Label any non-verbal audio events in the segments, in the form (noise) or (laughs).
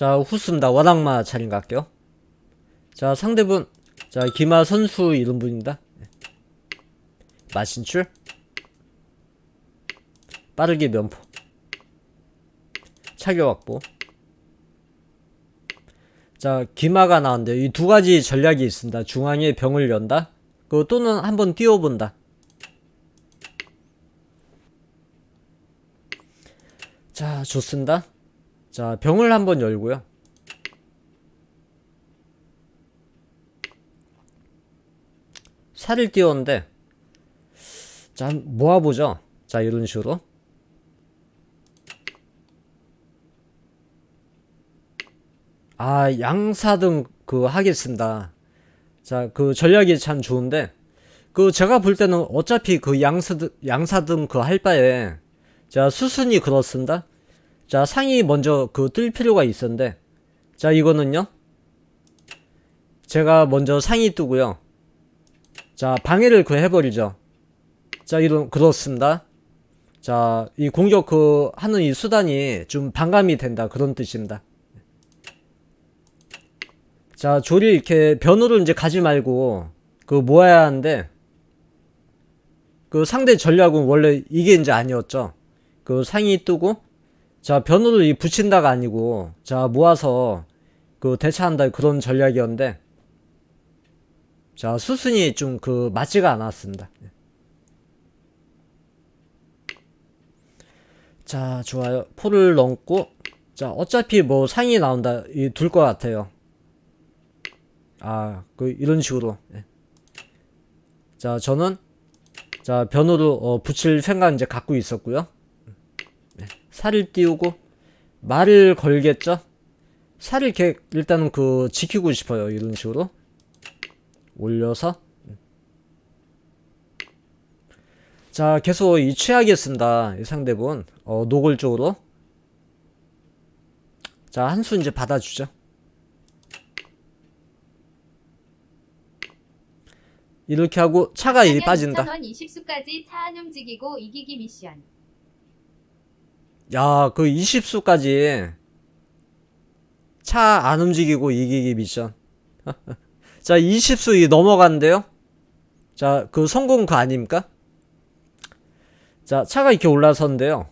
자, 후스입니다. 와랑마 차림 갈게요. 자, 상대분. 자, 기마 선수 이런 분입니다. 마신출. 빠르게 면포. 차격 확보. 자, 기마가 나왔는데 이 두 가지 전략이 있습니다. 중앙에 병을 연다. 그 또는 한번 띄워본다. 자, 좋습니다. 자, 병을 한번 열고요. 살을 띄웠는데 자, 모아보죠. 자, 이런 식으로. 아, 양사등 그 하겠습니다. 자, 그 전략이 참 좋은데 그 제가 볼 때는 어차피 그 양사등 양사등 그 할 바에 자, 수순이 그렇습니다. 자, 상이 먼저 그 뜰 필요가 있었는데 자, 이거는요. 제가 먼저 상이 뜨고요. 자, 방해를 그 해버리죠. 자, 이런 그렇습니다. 자, 이 공격 그 하는 이 수단이 좀 반감이 된다 그런 뜻입니다. 자, 조리 이렇게 변으로 이제 가지 말고 그 모아야 하는데 그 상대 전략은 원래 이게 이제 아니었죠. 그 상이 뜨고 자, 이 붙인다가 아니고 자, 모아서 그 대처한다 그런 전략이었는데 자, 수순이 좀 그 맞지가 않았습니다. 자, 좋아요. 포를 넣고 자, 어차피 뭐 상이 나온다. 이 둘 것 같아요. 아, 그 이런 식으로. 예. 자, 저는 자, 변으로 어, 붙일 생각 이제 갖고 있었고요. 네. 살을 띄우고 말을 걸겠죠? 살을 이렇게 일단은 그 지키고 싶어요. 이런 식으로. 올려서 자 계속 이 취하겠습니다 이 상대분 어 노골적으로 자 한 수 이제 받아주죠 이렇게 하고 차가 이 빠진다 2,000원 20수까지 차 안 움직이고 이기기 미션. 야 그 20수까지 차 안 움직이고 이기기 미션. (laughs) 자 20수 이 넘어갔는데요. 자 그 성공 그 아닙니까? 자 차가 이렇게 올라섰는데요.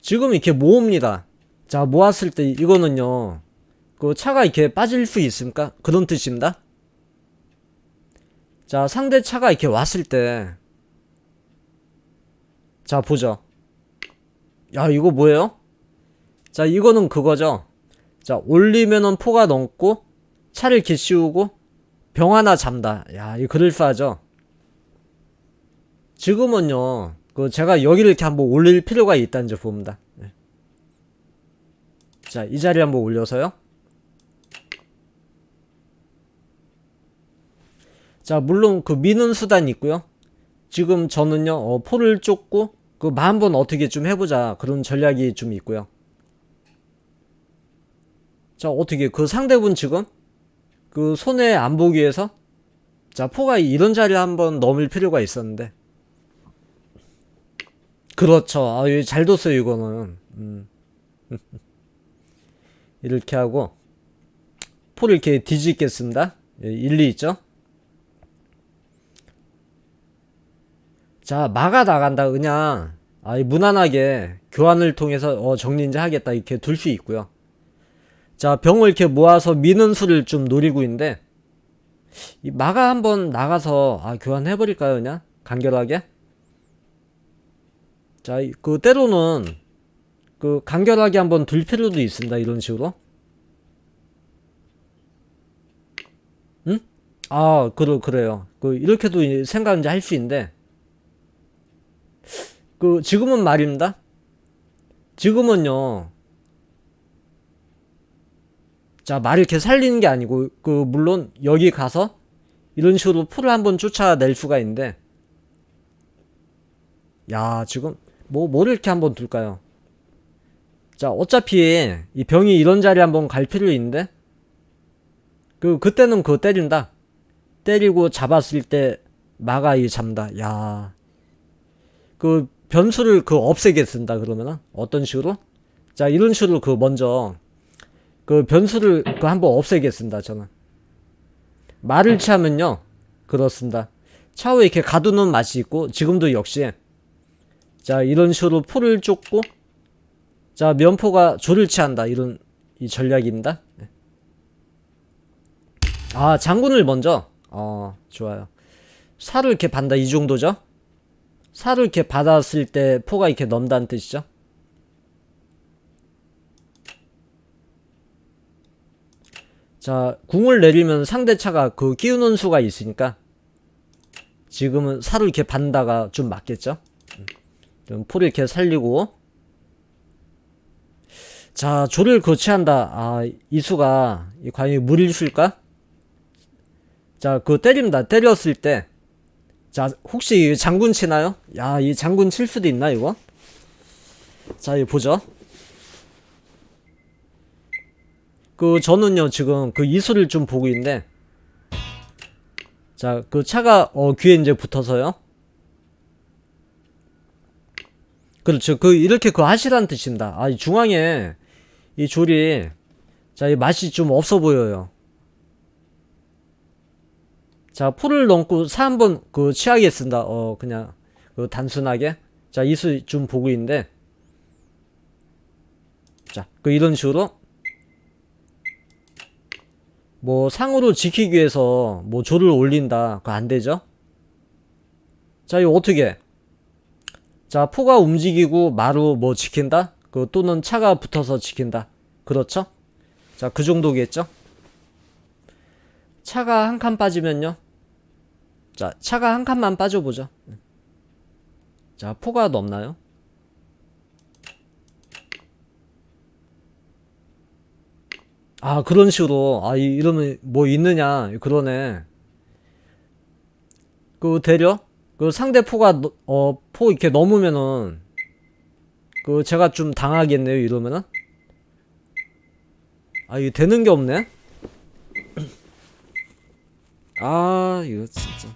지금 이렇게 모읍니다. 자 모았을 때 이거는요 그 차가 이렇게 빠질 수 있습니까? 그런 뜻입니다. 자 상대 차가 이렇게 왔을 때 자 보죠 야 이거 뭐예요 자 이거는 그거죠 자 올리면은 포가 넘고 차를 이렇게 씌우고 병 하나 잠다. 야, 이 그럴싸하죠? 지금은요, 그 제가 여기를 이렇게 한번 올릴 필요가 있다는 점 봅니다. 네. 자, 이 자리 한번 올려서요. 자, 물론 그 미는 수단이 있고요. 지금 저는요, 어, 포를 쫓고 그 한번 어떻게 좀 해보자 그런 전략이 좀 있고요. 자, 어떻게 그 상대분 지금 그 손에 안 보기 위해서 자 포가 이런 자리에 한번 넘을 필요가 있었는데. 그렇죠. 아, 이거 잘 뒀어요 이거는. 음. (laughs) 이렇게 하고 포를 이렇게 뒤집겠습니다. 예, 일리 있죠 자 막아 나간다 그냥 아, 무난하게 교환을 통해서 어, 정리 이제 하겠다 이렇게 둘 수 있고요 자, 병을 이렇게 모아서 미는 수를 좀 노리고 있는데, 이 마가 한번 나가서, 아, 교환해버릴까요, 그냥? 간결하게? 자, 이- 그, 때로는, 그, 간결하게 한번 둘 필요도 있습니다, 이런 식으로. 응? 아, 그러, 그래요. 그, 이렇게도 이- 생각 이제 할 수 있는데, 그, 지금은 말입니다. 지금은요, 자, 말을 이렇게 살리는 게 아니고, 그, 물론, 여기 가서, 이런 식으로 풀을 한번 쫓아낼 수가 있는데, 야, 지금, 뭐, 뭐를 이렇게 한번 둘까요? 자, 어차피, 이 병이 이런 자리에 한번 갈 필요 있는데, 그, 그때는 그거 때린다. 때리고 잡았을 때, 마가 이 잡는다. 야, 그, 변수를 그 없애게 쓴다, 그러면은? 어떤 식으로? 자, 이런 식으로 그, 먼저, 그 변수를 그 한번 없애겠습니다, 저는. 말을 취하면요. 그렇습니다. 차후에 이렇게 가두는 맛이 있고, 지금도 역시, 자, 이런 식으로 포를 쫓고, 자, 면포가 조를 취한다. 이런 이 전략입니다. 네. 아, 장군을 먼저. 어, 좋아요. 살을 이렇게 반다. 이 정도죠? 살을 이렇게 받았을 때 포가 이렇게 넘다는 뜻이죠? 자, 궁을 내리면 상대 차가 그 끼우는 수가 있으니까 지금은 살을 이렇게 반다가 좀 맞겠죠? 음. 좀 포를 이렇게 살리고 자, 조를 거치한다. 아, 이 수가 이 과연 무릴수일까? 자, 그거 때립니다. 때렸을 때 자, 혹시 이 장군 치나요? 야, 이 장군 칠 수도 있나, 이거? 자, 이거 보죠. 그, 저는요, 지금 그 이수를 좀 보고 있는데, 자, 그 차가, 어, 귀에 이제 붙어서요. 그렇죠. 그, 이렇게 그 하시라는 뜻입니다. 아, 이 중앙에, 이 줄이, 자, 이 맛이 좀 없어 보여요. 자, 포를 넘고 사 한번 그 취하겠습니다. 어, 그냥 그 단순하게. 자, 이수 좀 보고 있는데. 자, 그 이런 식으로 뭐 상으로 지키기 위해서 뭐 조를 올린다. 그거 안 되죠? 자, 이거 어떻게? 자, 포가 움직이고 마루 뭐 지킨다? 그 또는 차가 붙어서 지킨다. 그렇죠? 자, 그 정도겠죠? 차가 한 칸 빠지면요. 자, 차가 한 칸만 빠져보죠. 자, 포가 넘나요? 아, 그런 식으로. 아, 이- 이러면 뭐 있느냐. 그러네. 그, 되려? 그 상대 포가, 너- 어, 포 이렇게 넘으면은, 그, 제가 좀 당하겠네요, 이러면은. 아, 이게 되는 게 없네? (clears throat) 아, 이거 진짜.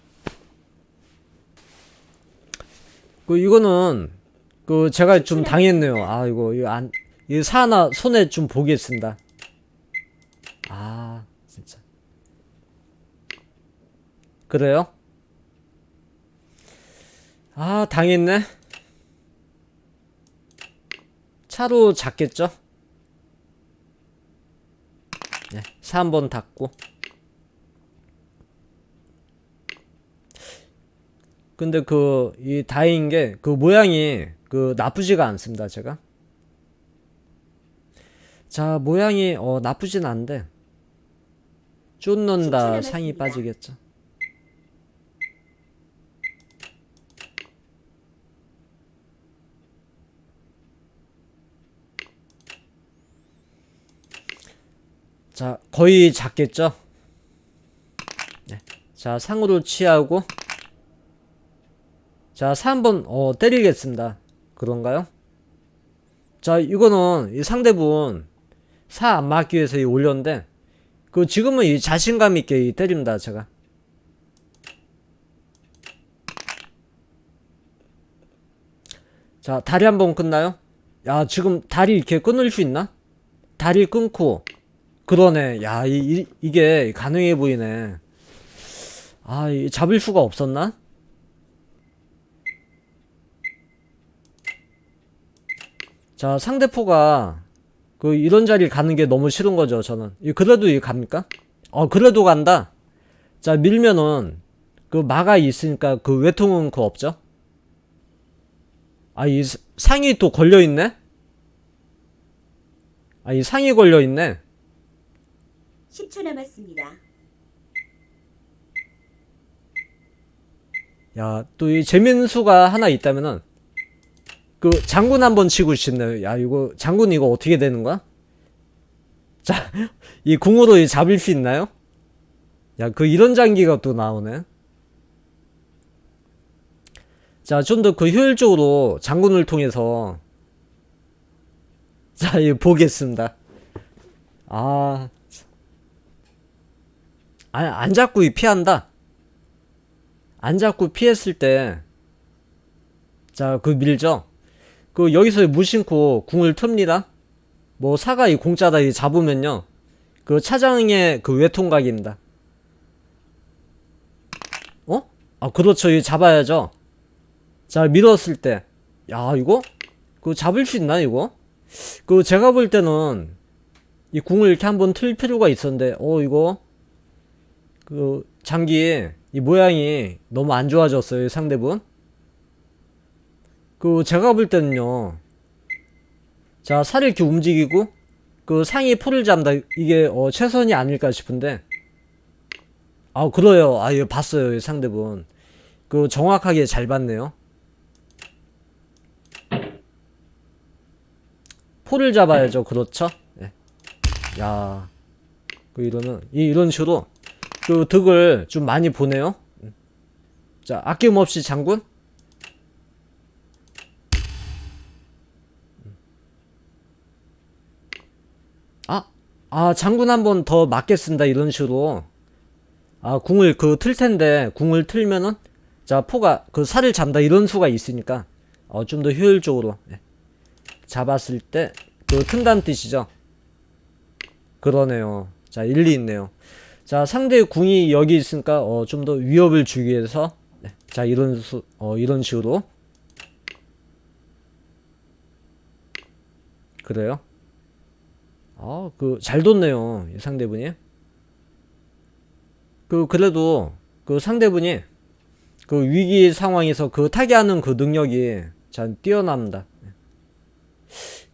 그 이거는 그 제가 좀 당했네요. 아 이거 이거 안 이거 사 하나 손에 좀 보겠습니다. 아 진짜 그래요? 아 당했네. 차로 잡겠죠? 네, 사 한번 닫고. 근데 그 이 다행인 게 그 모양이 그 나쁘지가 않습니다 제가 자 모양이 어 나쁘진 않은데 쫓는다 상이. 빠지겠죠 자 거의 작겠죠 네. 자 상으로 취하고 자, 3번, 어, 때리겠습니다. 그런가요? 자, 이거는, 이 상대분, 사 안 맞기 위해서 이 올렸는데, 그, 지금은 이 자신감 있게 이 때립니다, 제가. 자, 다리 한 번 끊나요? 야, 지금 다리 이렇게 끊을 수 있나? 다리 끊고, 그러네. 야, 이, 이, 이게 가능해 보이네. 아, 이 잡을 수가 없었나? 자, 상대포가 그 이런 자리를 가는 게 너무 싫은 거죠, 저는. 이 그래도 이 갑니까? 어, 그래도 간다. 자, 밀면은 그 마가 있으니까 그 외통은 그 없죠? 아, 이 사- 상이 또 걸려 있네? 아, 이 상이 걸려 있네. 10초 남았습니다. 야, 또 이 재밌는 수가 하나 있다면은 그 장군 한번 치고 싶네요. 야, 이거 장군 이거 어떻게 되는 거야? 자, 이 궁으로 이 잡을 수 있나요? 야, 그 이런 장기가 또 나오네. 자, 좀 더 그 효율적으로 장군을 통해서 자, 이거 보겠습니다. 아, 참. 아, 안 잡고 이 피한다. 안 잡고 피했을 때, 자, 그 밀죠? 그, 여기서 무심코 궁을 틉니다? 뭐 사가 이 공짜다 이 잡으면요. 그 차장의 그 외통각입니다. 어? 아 그렇죠. 이 잡아야죠. 자 밀었을 때, 야 이거 그 잡을 수 있나 이거? 그 제가 볼 때는 이 궁을 이렇게 한번 틀 필요가 있었는데, 어 이거 그 장기 이 모양이 너무 안 좋아졌어요 이 상대분. 그 제가 볼 때는요. 자 살을 이렇게 움직이고 그 상의 포를 잡는다. 이게 어, 최선이 아닐까 싶은데. 아 그래요. 아 이거 봤어요 이 상대분. 그 정확하게 잘 봤네요. 포를 잡아야죠. 그렇죠? 예. 야 그 이러면 이, 이런 식으로 그 득을 좀 많이 보네요. 음. 자 아낌없이 장군 아, 아, 장군 한 번 더 맞겠습니다. 이런 식으로. 아, 궁을 그 틀 텐데, 궁을 틀면은, 자, 포가 그 살을 잡다 이런 수가 있으니까, 어, 좀 더 효율적으로, 예. 잡았을 때, 그 튼다는 뜻이죠. 그러네요. 자, 일리 있네요. 자, 상대의 궁이 여기 있으니까, 어, 좀 더 위협을 주기 위해서, 네. 자, 이런 수, 어, 이런 식으로. 그래요? 아, 그, 잘 뒀네요. 이 상대분이. 그, 그래도, 그 상대분이, 그 위기 상황에서 그 타개하는 그 능력이 참 뛰어납니다.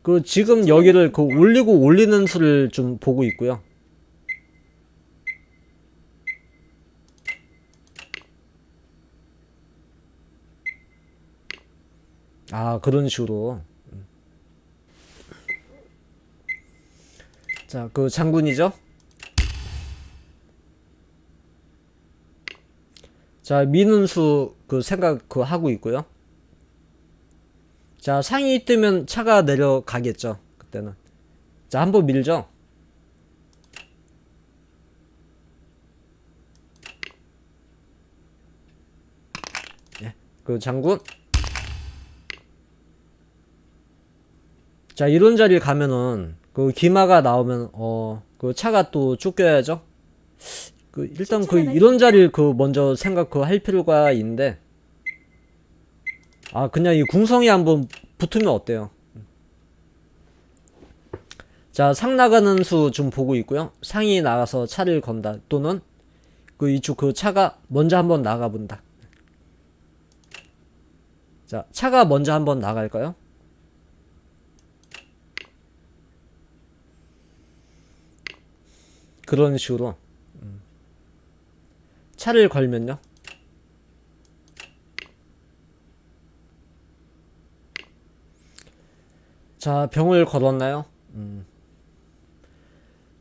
그, 지금 여기를 그 올리고 올리는 수를 좀 보고 있고요. 아, 그런 식으로. 자, 그 장군이죠? 자, 민은수 그 생각 그 하고 있고요. 자, 상이 뜨면 차가 내려가겠죠. 그때는. 자, 한번 밀죠. 예, 그 장군. 자, 이런 자리에 가면은 그 기마가 나오면 어 그 차가 또 쫓겨야죠. 그 일단 그 이런 자리를 그 먼저 생각 그 할 필요가 있는데 아 그냥 이 궁성이 한번 붙으면 어때요? 자 상 나가는 수 좀 보고 있고요. 상이 나가서 차를 건다 또는 그 이쪽 그 차가 먼저 한번 나가 본다. 자 차가 먼저 한번 나갈까요? 그런 식으로 음. 차를 걸면요. 자, 병을 걸었나요? 음.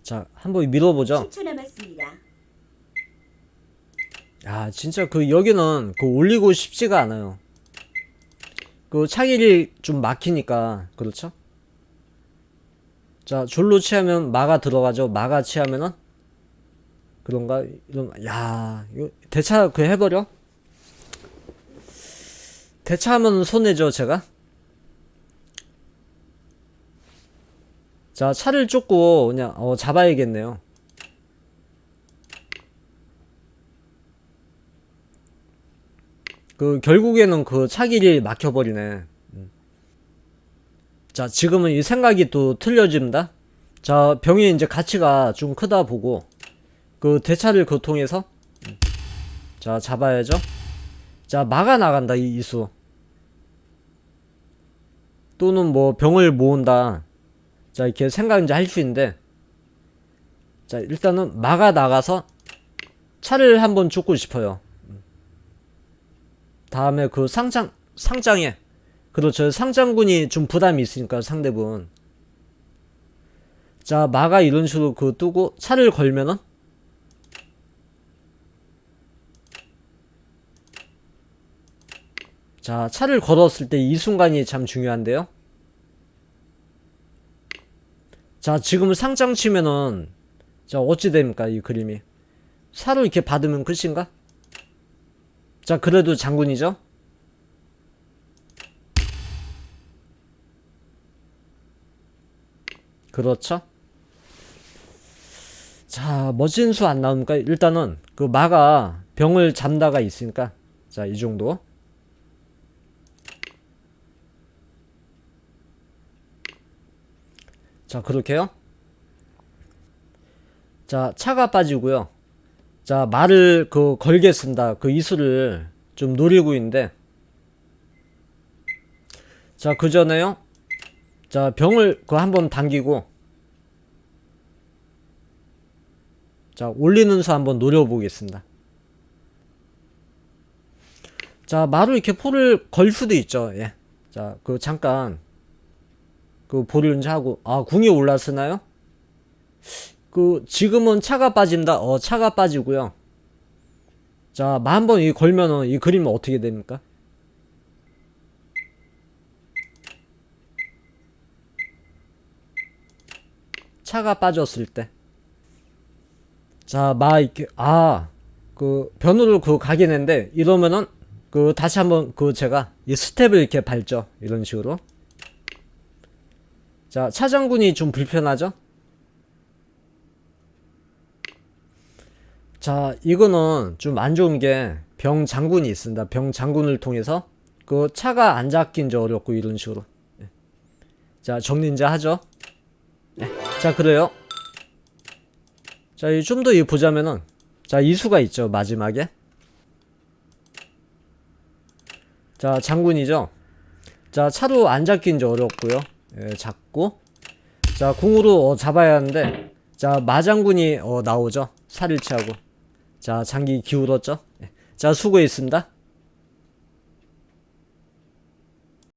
자, 한번 밀어보죠. 10초 남았습니다. 야, 진짜 그 여기는 그 올리고 싶지가 않아요. 그 차길이 좀 막히니까 그렇죠? 자, 졸로 취하면 마가 들어가죠. 마가 취하면은 그런가? 이런 야, 이거 대차 그 해버려? 대차하면 손해죠, 제가. 자, 차를 쫓고 그냥 어, 잡아야겠네요. 그 결국에는 그 차길이 막혀버리네. 음. 자, 지금은 이 생각이 또 틀려집니다. 자, 병이 이제 가치가 좀 크다 보고 그 대차를 그 통해서 음. 자, 잡아야죠. 자, 막아 나간다 이 이수. 또는 뭐 병을 모은다. 자, 이렇게 생각 이제 할 수 있는데 자, 일단은 막아 나가서 차를 한번 쫓고 싶어요. 다음에 그 상장 상장에 그렇죠. 상장군이 좀 부담이 있으니까 상대분. 자 마가 이런 식으로 그 뜨고 차를 걸면은? 자 차를 걸었을 때 이 순간이 참 중요한데요. 자 지금은 상장 치면은 자 어찌 됩니까 이 그림이? 사로 이렇게 받으면 끝인가? 자, 그래도 장군이죠? 그렇죠? 자, 멋진 수 안 나오니까 일단은 그 마가 병을 잠다가 있으니까 자, 이 정도. 자, 그렇게요. 자, 차가 빠지고요. 자, 말을 그 걸겠습니다. 그 이수를 좀 노리고 있는데. 자, 그 전에요. 자, 병을 그 한번 당기고. 자, 올리는 수 한번 노려보겠습니다. 자, 마루 이렇게 포를 걸 수도 있죠. 예. 자, 그 잠깐 그 보류는지 하고 아, 궁이 올랐으나요? 그 지금은 차가 빠진다. 어, 차가 빠지고요. 자, 마 한번 이 걸면은 이 그림은 어떻게 됩니까? 차가 빠졌을 때. 자, 마 이렇게 아, 그 변으로 그 가긴 했는데 이러면은 그 다시 한번 그 제가 이 스텝을 이렇게 밟죠. 이런 식으로. 자, 차장군이 좀 불편하죠? 자, 이거는 좀 안 좋은 게 병 장군이 있습니다. 병 장군을 통해서 그 차가 안 잡긴 지 어렵고 이런 식으로. 예. 자, 정린자 하죠. 예. 자, 그래요. 자, 좀 더 보자면은 자, 이수가 있죠. 마지막에. 자, 장군이죠. 자, 차로 안 잡긴 지 어렵고요. 예, 잡고. 자, 궁으로 어, 잡아야 하는데 자, 마장군이 어, 나오죠. 살일치하고. 자, 장기 기울었죠. 예. 자, 수고했습니다.